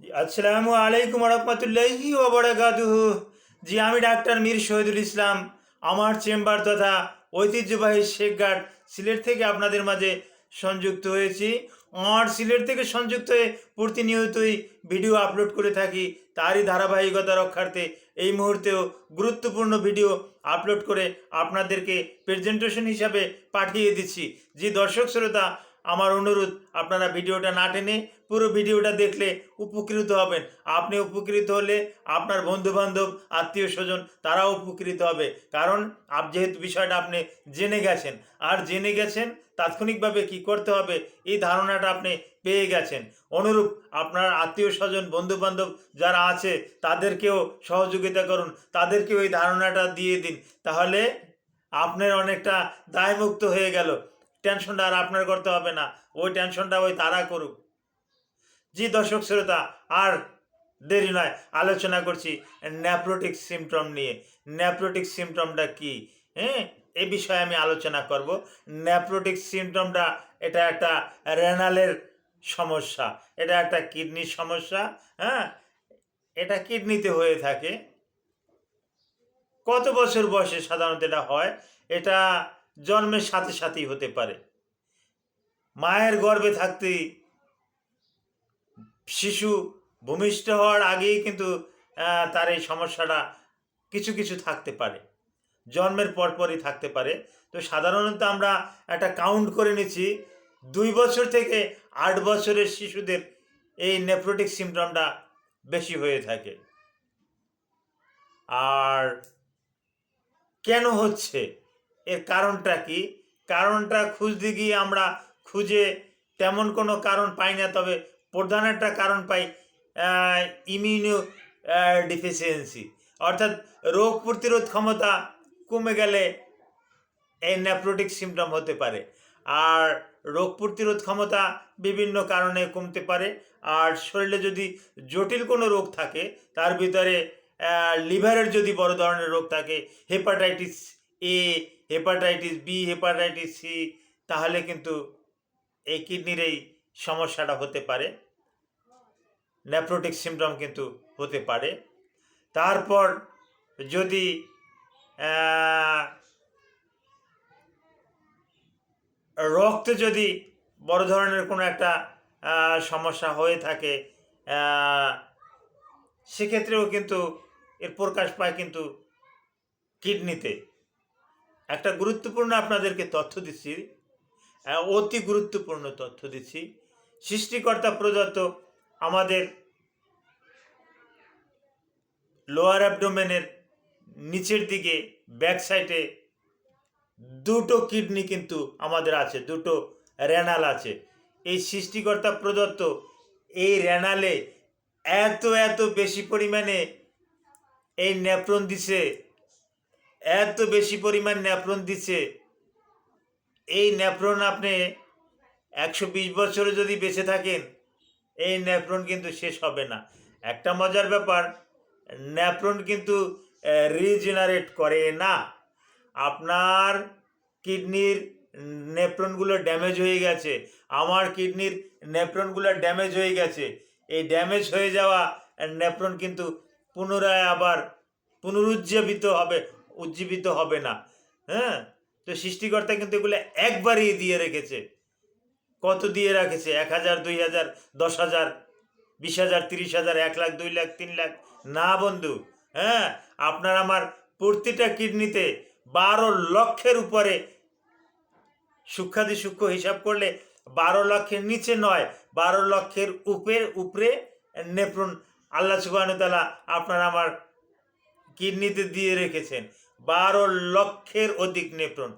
আসসালামু আলাইকুম রহমতুল্লাহি ওবরাকাতুহু। জি, আমি ডাক্তার মীর শহীদুল ইসলাম, আমার চেম্বার তথা ঐতিহ্যবাহী শেখঘাট সিলেট থেকে আপনাদের মাঝে সংযুক্ত হয়েছি। আমার সিলেট থেকে সংযুক্ত হয়ে প্রতিনিয়তই ভিডিও আপলোড করে থাকি। তারই ধারাবাহিকতা রক্ষার্থে এই মুহূর্তেও গুরুত্বপূর্ণ ভিডিও আপলোড করে আপনাদেরকে প্রেজেন্টেশন হিসাবে পাঠিয়ে দিচ্ছি। যে দর্শক, শ্রোতা আমার অনুরোধ, আপনারা ভিডিওটা না টেনে পুরো ভিডিওটা দেখলে উপকৃত হবেন। আপনি উপকৃত হলে আপনার বন্ধু বান্ধব আত্মীয় স্বজন তারাও উপকৃত হবে। কারণ আপ যেহেতু বিষয়টা আপনি জেনে গেছেন, আর জেনে গেছেন তাৎক্ষণিকভাবে কি করতে হবে এই ধারণাটা আপনি পেয়ে গেছেন। অনুরূপ আপনার আত্মীয় স্বজন বন্ধু বান্ধব যারা আছে তাদেরকেও সহযোগিতা করুন, তাদেরকেও এই ধারণাটা দিয়ে দিন। তাহলে আপনার অনেকটা দায়মুক্ত হয়ে গেল। টেনশনটা আর আপনার করতে হবে না। ওই টেনশনটা ওই তারা করুক। জি দর্শক শ্রোতা, আর দেরি নয়, আলোচনা করছি ন্যাপ্রোটিক সিমটম নিয়ে। ন্যাপ্রোটিক সিমটমটা কি? হ্যাঁ এ বিষয়ে আমি আলোচনা করব। ন্যাপ্রোটিক সিমটমটা, এটা একটা রেনালের সমস্যা। এটা একটা কিডনির সমস্যা হ্যাঁ? এটা কিডনিতে হয়ে থাকে। কত বছর বয়সে সাধারণত এটা হয়? এটা জন্মের সাথে সাথেই হতে পারে। মায়ের গর্ভে থাকতেই শিশু ভূমিষ্ঠ হওয়ার আগেই কিন্তু তার এই সমস্যাটা কিছু কিছু থাকতে পারে। জন্মের পরপরই থাকতে পারে। তো সাধারণত আমরা একটা কাউন্ট করে নিচ্ছি। দুই বছর থেকে আট বছরের শিশুদের এই নেফ্রোটিক সিমটমটা বেশি হয়ে থাকে। আর কেন হচ্ছে? এর কারণটা কি? কারণটা খুঁজতে গিয়ে আমরা খুঁজে তেমন কোনো কারণ পাই না, তবে প্রধান একটা কারণ পাই ইমিউনো ডিফিসিয়েন্সি অর্থাৎ রোগ প্রতিরোধ ক্ষমতা কমে গেলে এই নেপ্রোটিক সিমটম হতে পারে। আর রোগ প্রতিরোধ ক্ষমতা বিভিন্ন কারণে কমতে পারে। আর শরীরে যদি জটিল কোনো রোগ থাকে, তার ভিতরে লিভারের যদি বড় ধরনের রোগ থাকে hepatitis A hepatitis B hepatitis C তাহলে কিন্তু এই কিডনির এই সমস্যাটা হতে পারে। নেপ্রোটিক সিমটম কিন্তু হতে পারে। তারপর যদি রক্তে যদি বড় ধরনের কোনো একটা সমস্যা হয়ে থাকে সেক্ষেত্রেও কিন্তু এর প্রকাশ পায় কিন্তু কিডনিতে। একটা গুরুত্বপূর্ণ আপনাদেরকে তথ্য দিচ্ছি অতি গুরুত্বপূর্ণ তথ্য দিচ্ছি। সৃষ্টিকর্তা প্রদত্ত আমাদের লোয়ার অ্যাবডোমেনের নিচের দিকে ব্যাক সাইডে দুটো কিডনি কিন্তু আমাদের আছে, দুটো রেনাল আছে। এই সৃষ্টিকর্তা প্রদত্ত এই রেনালে এত এত বেশি পরিমাণে এই ন্যাপ্রন দিছে এত বেশি পরিমাণ ন্যাপ্রন দিছে এই ন্যাপ্রন আপনি একশো বিশ বছরে যদি বেঁচে থাকেন, এই ন্যাপ্রন কিন্তু শেষ হবে না। একটা মজার ব্যাপার ন্যাপ্রন কিন্তু রিজেনারেট করে না। আপনার কিডনির নেপ্রনগুলো ড্যামেজ হয়ে গেছে। আমার কিডনির নেপ্রনগুলো ড্যামেজ হয়ে গেছে। এই ড্যামেজ হয়ে যাওয়া নেপ্রন কিন্তু পুনরায় আবার পুনরুজ্জীবিত হবে। উজ্জীবিত হবে না। হ্যাঁ? তো সৃষ্টিকর্তা কিন্তু এগুলো একবারই দিয়ে রেখেছে। কত দিয়ে রাখেছে? এক হাজার, দুই হাজার, দশ হাজার, বিশ হাজার, তিরিশ হাজার, এক লাখ, দুই লাখ, তিন লাখ। না বন্ধু হ্যাঁ? আপনার আমার প্রতিটা কিডনিতে বারো লক্ষের উপরে সূক্ষাদি সূক্ষ্ম হিসাব করলে বারো লক্ষের নিচে নয়, বারো লক্ষের উপরে উপরে নেপ্রন। আল্লাহ সুবাহতালা আপনার আমার কিডনিতে দিয়ে রেখেছেন। বারো লক্ষের অধিক নেপ্রন।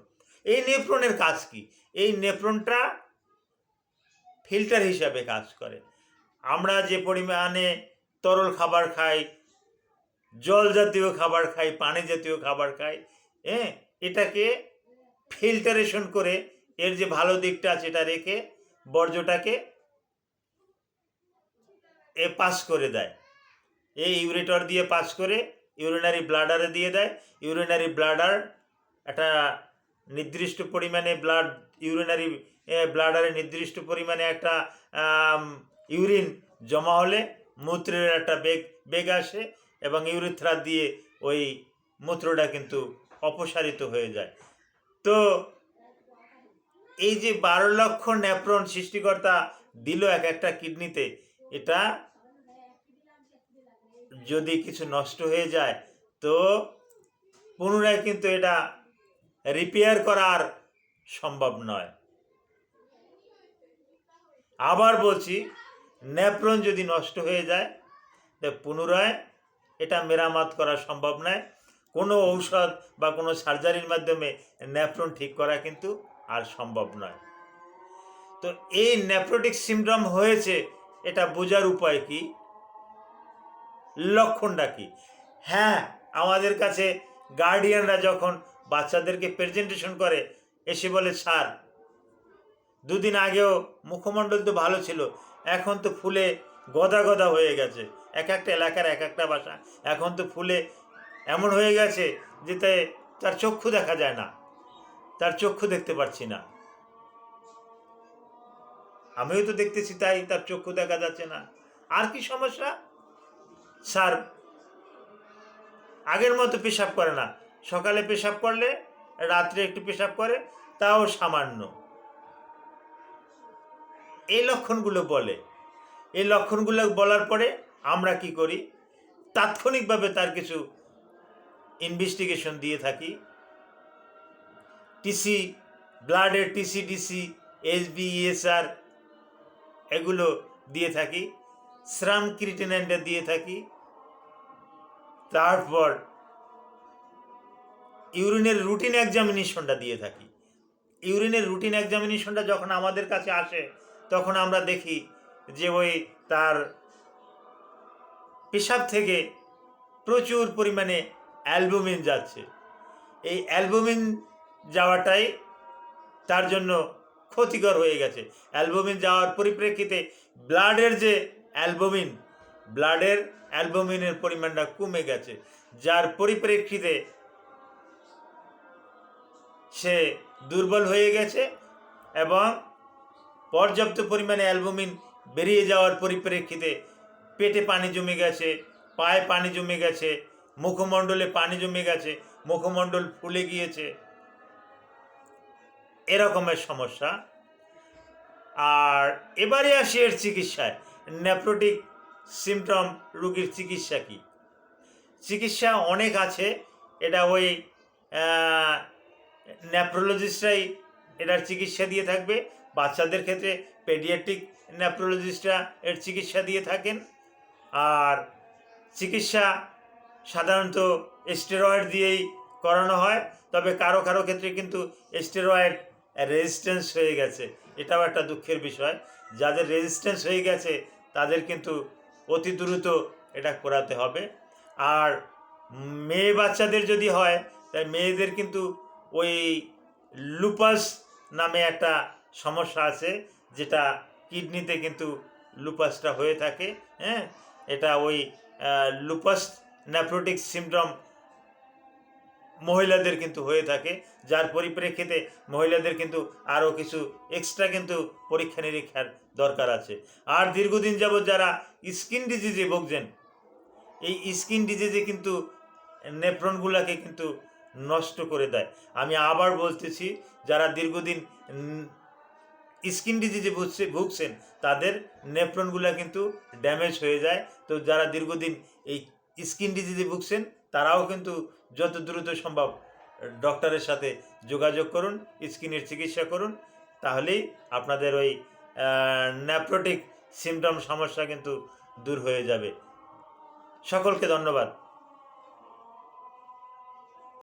এই নেপ্রনের কাজ কি? এই নেপ্রনটা ফিল্টার হিসাবে কাজ করে। আমরা যে পরিমাণে তরল খাবার খাই, জল জাতীয় খাবার খাই, পানি জাতীয় খাবার খাই হ্যাঁ এটাকে ফিল্টারেশন করে এর যে ভালো দিকটা এটা রেখে বর্জ্যটাকে এ পাস করে দেয়। এই ইউরেটর দিয়ে পাস করে ইউরিনারি ব্লাডারে দিয়ে দেয়। ইউরিনারি ব্লাডার একটা নির্দিষ্ট পরিমাণে ব্লাড ইউরিনারি ব্লাডারে নির্দিষ্ট পরিমাণে একটা ইউরিন জমা হলে মূত্রের একটা বেগ বেগ আসে এবং ইউরিথ্রা দিয়ে ওই মূত্রটা কিন্তু অপসারিত হয়ে যায়। তো এই যে বারো লক্ষ ন্যাপ্রন সৃষ্টিকর্তা দিল এক একটা কিডনিতে, এটা যদি কিছু নষ্ট হয়ে যায়, তো পুনরায় কিন্তু এটা রিপেয়ার করা আর সম্ভব নয়। আবার বলছি ন্যাপ্রন যদি নষ্ট হয়ে যায়, তো পুনরায় এটা মেরামত করা সম্ভব নয়। কোনো ঔষধ বা কোনো সার্জারির মাধ্যমে ন্যাপ্রন ঠিক করা কিন্তু আর সম্ভব নয়। তো এই নেপ্রোটিক সিমটম হয়েছে, এটা বোঝার উপায় কি? লক্ষণটা কি? হ্যাঁ আমাদের কাছে গার্ডিয়ানরা যখন বাচ্চাদেরকে প্রেজেন্টেশন করে, এসে বলে, স্যার, দুদিন আগেও মুখমণ্ডল তো ভালো ছিল, এখন তো ফুলে গদা গদা হয়ে গেছে। এক একটা এলাকার এক একটা বাসা এখন তো ফুলে এমন হয়ে গেছে যে তে তার চক্ষু দেখা যায় না, তার চক্ষু দেখতে পাচ্ছি না। আমিও তো দেখতেছি তাই তার চক্ষু দেখা যাচ্ছে না। আর কি সমস্যা? স্যার আগের মতো পেশাব করে না। সকালে পেশাব করলে, রাত্রে একটু পেশাব করে, তাও সামান্য। এই লক্ষণগুলো বলে। এই লক্ষণগুলো বলার পরে আমরা কি করি? তাৎক্ষণিকভাবে তার কিছু ইনভেস্টিগেশন দিয়ে থাকি। টিসি ব্লাডের টিসি ডিসি এসবিএসআর এগুলো দিয়ে থাকি। শ্রাম ক্রিটেনাইনটা দিয়ে থাকি। তারপর ইউরিনের রুটিন এক্সামিনেশনটা দিয়ে থাকি। ইউরিনের রুটিন এক্সামিনেশনটা যখন আমাদের কাছে আসে, তখন আমরা দেখি যে ওই তার পেশাব থেকে প্রচুর পরিমাণে অ্যালবুমিন যাচ্ছে। এই অ্যালবুমিন যাওয়াটাই তার জন্য ক্ষতিকর হয়ে গেছে। অ্যালবুমিন যাওয়ার পরিপ্রেক্ষিতে ব্লাডের যে অ্যালবুমিন, ব্লাডের অ্যালবুমিনের পরিমাণটা কমে গেছে, যার পরিপ্রেক্ষিতে সে দুর্বল হয়ে গেছে এবং পর্যাপ্ত পরিমাণে অ্যালবুমিন বেরিয়ে যাওয়ার পরিপ্রেক্ষিতে পেটে পানি জমে গেছে, পায়ে পানি জমে গেছে, মুখমণ্ডলে পানি জমে গেছে, মুখমণ্ডল ফুলে গিয়েছে। এরকমের সমস্যা। আর এবারে আসি এর চিকিৎসায়। নেপ্রোটিক সিমটম রোগীর চিকিৎসা কি? চিকিৎসা অনেক আছে। এটা ওই নেপ্রোলজিস্টরাই এটার চিকিৎসা দিয়ে থাকবে। বাচ্চাদের ক্ষেত্রে পেডিয়াট্রিক নেপ্রোলজিস্টরা এর চিকিৎসা দিয়ে থাকেন। আর চিকিৎসা সাধারণত স্টেরয়েড দিয়েই করানো হয়। তবে কারও কারও ক্ষেত্রে কিন্তু স্টেরয়েড রেজিস্ট্যান্স হয়ে গেছে। এটাও একটা দুঃখের বিষয়। যাদের রেজিস্ট্যান্স হয়ে গেছে, তাদের কিন্তু অতি দ্রুত এটা করাতে হবে। আর মেয়ে বাচ্চাদের যদি হয়, তাই মেয়েদের কিন্তু ওই লুপাস নামে একটা সমস্যা আছে, যেটা কিডনিতে কিন্তু লুপাসটা হয়ে থাকে হ্যাঁ? এটা ওই লুপাস নেপ্রোটিক সিমটম মহিলাদের কিন্তু হয়ে থাকে, যার পরিপ্রেক্ষিতে মহিলাদের কিন্তু আরও কিছু এক্সট্রা কিন্তু পরীক্ষা নিরীক্ষার দরকার আছে। আর দীর্ঘদিন যাবৎ যারা স্কিন ডিজিজে ভুগছেন, এই স্কিন ডিজিজে কিন্তু নেফ্রনগুলোকে কিন্তু নষ্ট করে দেয়। আমি আবার বলতেছি, যারা দীর্ঘদিন স্কিন ডিজিজে ভুগছে, ভুগছেন, তাদের নেফ্রনগুলো কিন্তু ড্যামেজ হয়ে যায়। তো যারা দীর্ঘদিন এই স্কিন ডিজিজে ভুগছেন, তারাও কিন্তু যত দ্রুত সম্ভব ডক্টরের সাথে যোগাযোগ করুন, স্কিনের চিকিৎসা করুন, তাহলেই আপনাদের ওই ন্যাপ্রোটিক সিমটম সমস্যা কিন্তু দূর হয়ে যাবে। সকলকে ধন্যবাদ।